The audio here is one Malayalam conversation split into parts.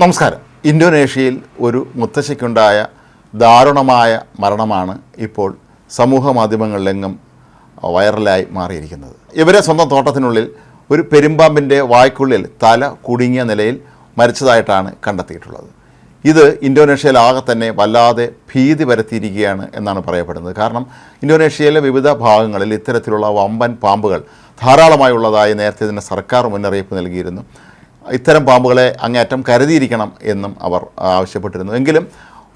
നമസ്കാരം. ഇന്തോനേഷ്യയിൽ ഒരു മുത്തശ്ശിക്കുണ്ടായ ദാരുണമായ മരണമാണ് ഇപ്പോൾ സമൂഹ മാധ്യമങ്ങളിലെങ്ങും വൈറലായി മാറിയിരിക്കുന്നത്. ഇവരെ സ്വന്തം തോട്ടത്തിനുള്ളിൽ ഒരു പെരുമ്പാമ്പിന്റെ വായ്ക്കുള്ളിൽ തല കുടുങ്ങിയ നിലയിൽ മരിച്ചതായിട്ടാണ് കണ്ടെത്തിയിട്ടുള്ളത്. ഇത് ഇന്തോനേഷ്യയിലാകെ തന്നെ വല്ലാതെ ഭീതി പരത്തിയിരിക്കുകയാണ് എന്നാണ് പറയപ്പെടുന്നത്. കാരണം ഇന്തോനേഷ്യയിലെ വിവിധ ഭാഗങ്ങളിൽ ഇത്തരത്തിലുള്ള വമ്പൻ പാമ്പുകൾ ധാരാളമായുള്ളതായി നേരത്തെ തന്നെ സർക്കാർ മുന്നറിയിപ്പ് നൽകിയിരുന്നു. ഇത്തരം പാമ്പുകളെ അങ്ങേയറ്റം കരുതിയിരിക്കണം എന്നും അവർ ആവശ്യപ്പെട്ടിരുന്നു. എങ്കിലും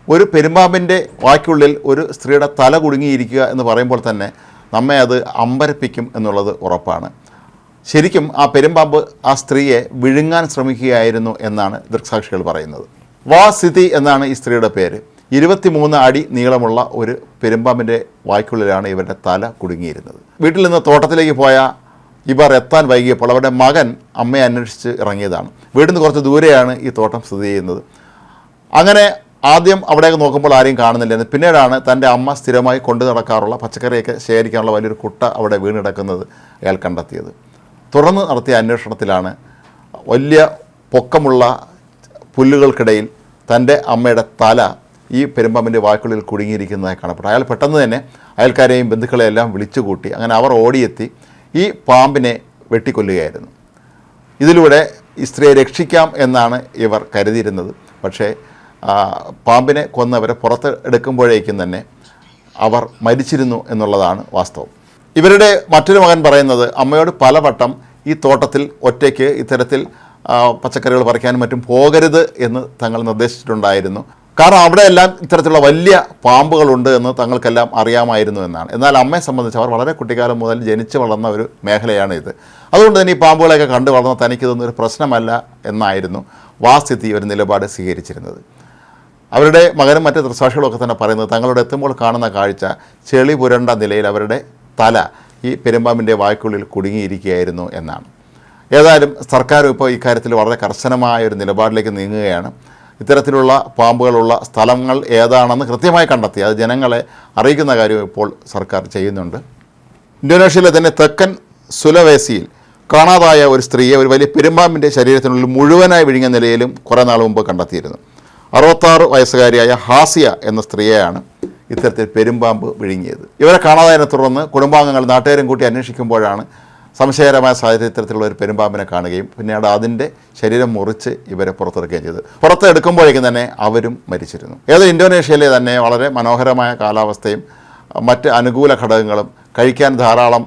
ഒരു പെരുമ്പാമ്പിന്റെ വാക്കുള്ളിൽ ഒരു സ്ത്രീയുടെ തല കുടുങ്ങിയിരിക്കുക എന്ന് പറയുമ്പോൾ തന്നെ നമ്മെ അത് അമ്പരപ്പിക്കും എന്നുള്ളത് ഉറപ്പാണ്. ശരിക്കും ആ പെരുമ്പാമ്പ് ആ സ്ത്രീയെ വിഴുങ്ങാൻ ശ്രമിക്കുകയായിരുന്നു എന്നാണ് ദൃക്സാക്ഷികൾ പറയുന്നത്. വാ സിതി എന്നാണ് ഈ സ്ത്രീയുടെ പേര്. ഇരുപത്തിമൂന്ന് അടി നീളമുള്ള ഒരു പെരുമ്പാമ്പിന്റെ വായ്ക്കുള്ളിലാണ് ഇവരുടെ തല കുടുങ്ങിയിരുന്നത്. വീട്ടിൽ നിന്ന് തോട്ടത്തിലേക്ക് പോയ ഇവർ എത്താൻ വൈകിയപ്പോൾ അവരുടെ മകൻ അമ്മയെ അന്വേഷിച്ച് ഇറങ്ങിയതാണ്. വീടിന് കുറച്ച് ദൂരെയാണ് ഈ തോട്ടം സ്ഥിതി ചെയ്യുന്നത്. അങ്ങനെ ആദ്യം അവിടെയൊക്കെ നോക്കുമ്പോൾ ആരെയും കാണുന്നില്ല പിന്നീടാണ് തന്റെ അമ്മ സ്ഥിരമായി കൊണ്ടു നടക്കാറുള്ള പച്ചക്കറിയൊക്കെ ശേഖരിക്കാനുള്ള വലിയൊരു കുട്ട അവിടെ വീണിടക്കുന്നത് അയാൾ കണ്ടെത്തിയത്. തുടർന്ന് നടത്തിയ അന്വേഷണത്തിലാണ് വലിയ പൊക്കമുള്ള പുല്ലുകൾക്കിടയിൽ തന്റെ അമ്മയുടെ തല ഈ പെരുമ്പാമ്പിന്റെ വാക്കുകളിൽ കുടുങ്ങിയിരിക്കുന്നതായി കാണപ്പെട്ടു അയാൾ പെട്ടെന്ന് തന്നെ അയൽക്കാരെയും ബന്ധുക്കളെയെല്ലാം വിളിച്ചുകൂട്ടി. അങ്ങനെ അവർ ഓടിയെത്തി ഈ പാമ്പിനെ വെട്ടിക്കൊല്ലുകയായിരുന്നു. ഇതിലൂടെ ഈ സ്ത്രീയെ രക്ഷിക്കാം എന്നാണ് ഇവർ കരുതിയിരുന്നത്. പക്ഷേ പാമ്പിനെ കൊന്നവരെ പുറത്ത് എടുക്കുമ്പോഴേക്കും തന്നെ അവർ മരിച്ചിരുന്നു എന്നുള്ളതാണ് വാസ്തവം. ഇവരുടെ മറ്റൊരു മകൻ പറയുന്നത് അമ്മയോട് പലവട്ടം ഈ തോട്ടത്തിൽ ഒറ്റയ്ക്ക് ഇത്തരത്തിൽ പച്ചക്കറികൾ പറിക്കാനും മറ്റും പോകരുത് എന്ന് തങ്ങൾ നിർദ്ദേശിച്ചിട്ടുണ്ടായിരുന്നു. കാരണം അവിടെയെല്ലാം ഇത്തരത്തിലുള്ള വലിയ പാമ്പുകളുണ്ട് എന്ന് തങ്ങൾക്കെല്ലാം അറിയാമായിരുന്നു എന്നാണ്. എന്നാൽ അമ്മയെ സംബന്ധിച്ച് അവർ വളരെ കുട്ടിക്കാലം മുതൽ ജനിച്ചു വളർന്ന ഒരു മേഖലയാണ് ഇത്. അതുകൊണ്ട് തന്നെ ഈ പാമ്പുകളെയൊക്കെ കണ്ടു വളർന്ന തനിക്കിതൊന്നും ഒരു പ്രശ്നമല്ല എന്നായിരുന്നു വാസ്ഥിതി ഒരു നിലപാട് സ്വീകരിച്ചിരുന്നത്. അവരുടെ മകനും മറ്റ് ദൃസാക്ഷികളൊക്കെ തന്നെ പറയുന്നത് തങ്ങളോട് എത്തുമ്പോൾ കാണുന്ന കാഴ്ച ചെളി പുരണ്ട നിലയിൽ അവരുടെ തല ഈ പെരുമ്പാമ്പിന്റെ വായ്ക്കുള്ളിൽ കുടുങ്ങിയിരിക്കുകയായിരുന്നു എന്നാണ്. ഏതായാലും സർക്കാരും ഇപ്പോൾ ഇക്കാര്യത്തിൽ വളരെ കർശനമായ ഒരു നിലപാടിലേക്ക് നീങ്ങുകയാണ്. ഇത്തരത്തിലുള്ള പാമ്പുകളുള്ള സ്ഥലങ്ങൾ ഏതാണെന്ന് കൃത്യമായി കണ്ടെത്തി. അത് ജനങ്ങളെ അറിയിക്കുന്ന കാര്യം ഇപ്പോൾ സർക്കാർ ചെയ്യുന്നുണ്ട്. ഇന്തോനേഷ്യയിലെ തന്നെ തെക്കൻ സുലവേസിയിൽ കാണാതായ ഒരു സ്ത്രീയെ ഒരു വലിയ പെരുമ്പാമ്പിന്റെ ശരീരത്തിനുള്ളിൽ മുഴുവനായി വിഴുങ്ങിയ നിലയിലും കുറേ നാൾ മുമ്പ് കണ്ടെത്തിയിരുന്നു. അറുപത്താറ് വയസ്സുകാരിയായ ഹാസിയ എന്ന സ്ത്രീയെയാണ് ഇത്തരത്തിൽ പെരുമ്പാമ്പ് വിഴുങ്ങിയത്. ഇവരെ കാണാതായതിനെ തുടർന്ന് കുടുംബാംഗങ്ങൾ നാട്ടുകാരും കൂട്ടി അന്വേഷിക്കുമ്പോഴാണ് സംശയകരമായ സാഹചര്യത്തിലുള്ള ഒരു പെരുമ്പാമ്പിനെ കാണുകയും പിന്നീട് അതിന്റെ ശരീരം മുറിച്ച് ഇവരെ പുറത്തെടുക്കുകയും ചെയ്തു. പുറത്തെടുക്കുമ്പോഴേക്കും തന്നെ അവരും മരിച്ചിരുന്നു. ഏത് ഇന്തോനേഷ്യയിലെ തന്നെ വളരെ മനോഹരമായ കാലാവസ്ഥയും മറ്റ് അനുകൂല ഘടകങ്ങളും കഴിക്കാൻ ധാരാളം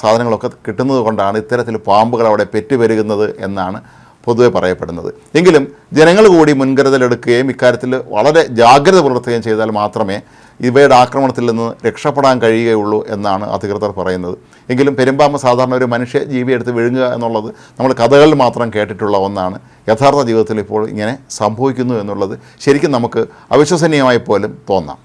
സാധനങ്ങളൊക്കെ കിട്ടുന്നത് കൊണ്ടാണ് ഇത്തരത്തിൽ പാമ്പുകൾ അവിടെ പെറ്റുപെരുകുന്നത് എന്നാണ് പൊതുവെ പറയപ്പെടുന്നത്. എങ്കിലും ജനങ്ങൾ കൂടി മുൻകരുതലെടുക്കുകയും ഇക്കാര്യത്തിൽ വളരെ ജാഗ്രത പുലർത്തുകയും ചെയ്താൽ മാത്രമേ ഇവയുടെ ആക്രമണത്തിൽ നിന്ന് രക്ഷപ്പെടാൻ കഴിയുകയുള്ളൂ എന്നാണ് അധികൃതർ പറയുന്നത്. എങ്കിലും പെരുമ്പാമ്പ് സാധാരണ ഒരു മനുഷ്യ ജീവി എടുത്ത് വിഴുങ്ങുക എന്നുള്ളത് നമ്മൾ കഥകളിൽ മാത്രം കേട്ടിട്ടുള്ള ഒന്നാണ്. യഥാർത്ഥ ജീവിതത്തിൽ ഇപ്പോൾ ഇങ്ങനെ സംഭവിക്കുന്നു എന്നുള്ളത് ശരിക്കും നമുക്ക് അവിശ്വസനീയമായി പോലും തോന്നാം.